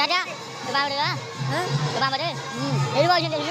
രാജാ ഇവാ വിടുക ഇവാ മതി എഴുപത് ആവശ്യം കഴിഞ്ഞു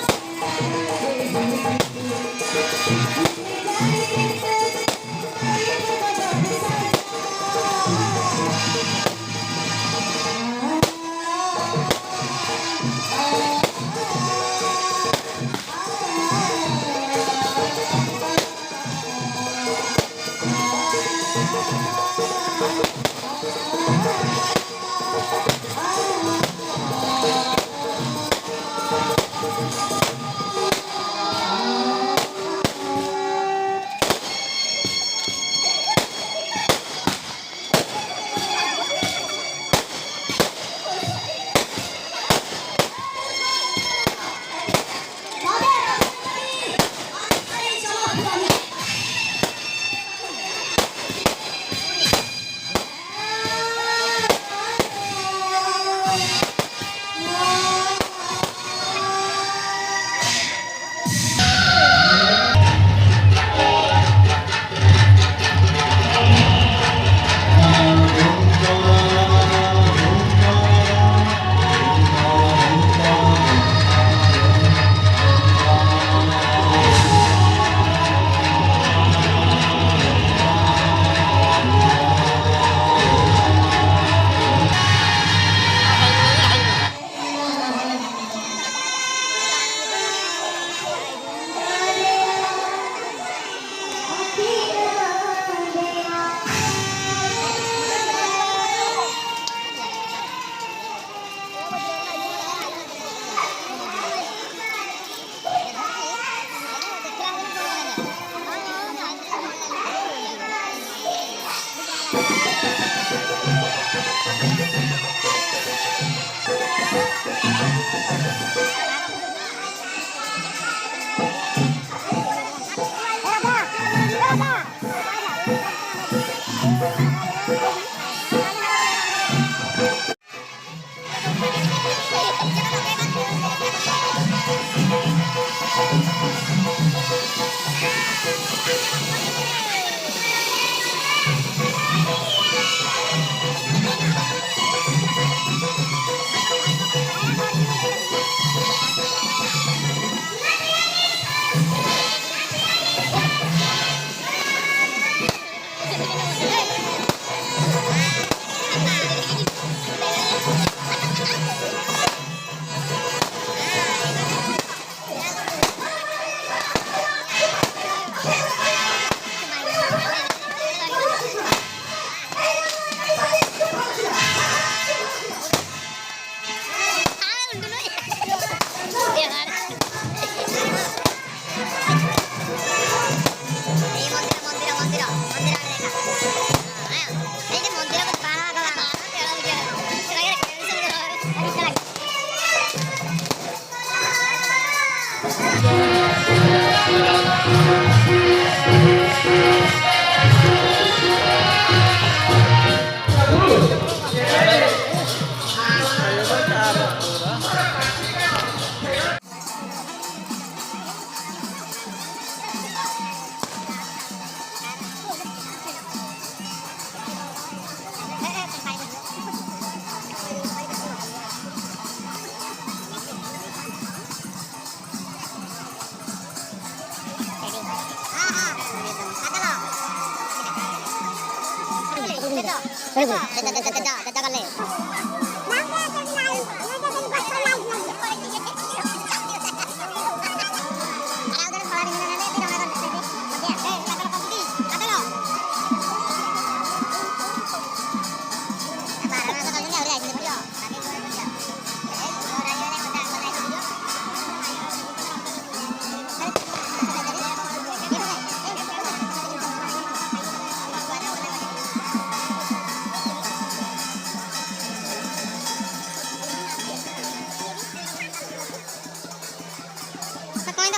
哎，等等等等等等哒嘞。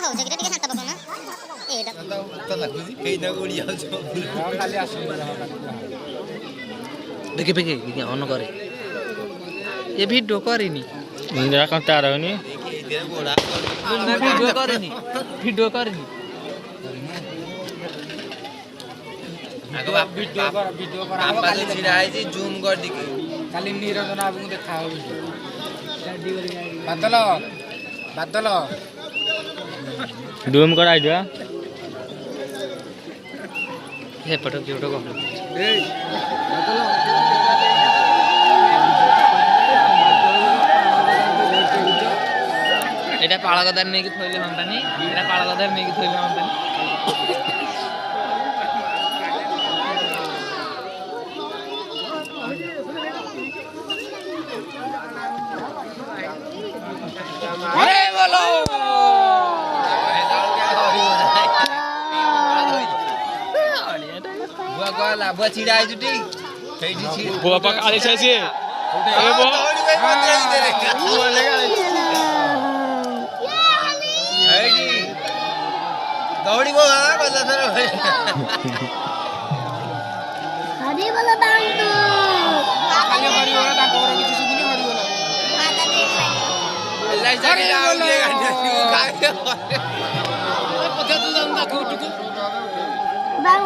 খাওছে এটা টিকে শান্তা পাবো না এটা তালা খুঁজি পেই না করি আছো খালি আসো দেখি পেকে দেখি অন্য করে এ ভিডিও করিনি এখন তার হয়নি ভিডিও করিনি ভিডিও করিনি বাদল বাদল ডুম করাই যা হে পটক জোটো কো এই এটা পাড়াগদার মেয়েকে থইলে হন্তানি এটা পাড়াগদার মেয়েকে থইলে হন্তানি Hey! la bo chida ai judi thai di chi bo apa ali chai si e bo dauri bo ga bas sar hari bola bang tu kali hari bola ta kor kichi subuni hari bola allah jari bola kai bang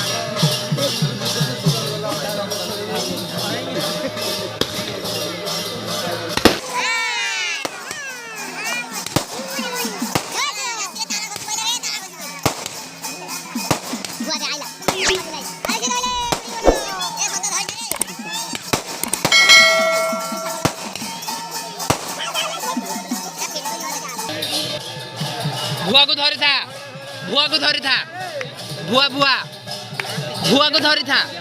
ভুয়াকে ভুয়া ভুয়াকে থা ভুয়া ভুয়া ভুয়া ভুয়াকে থা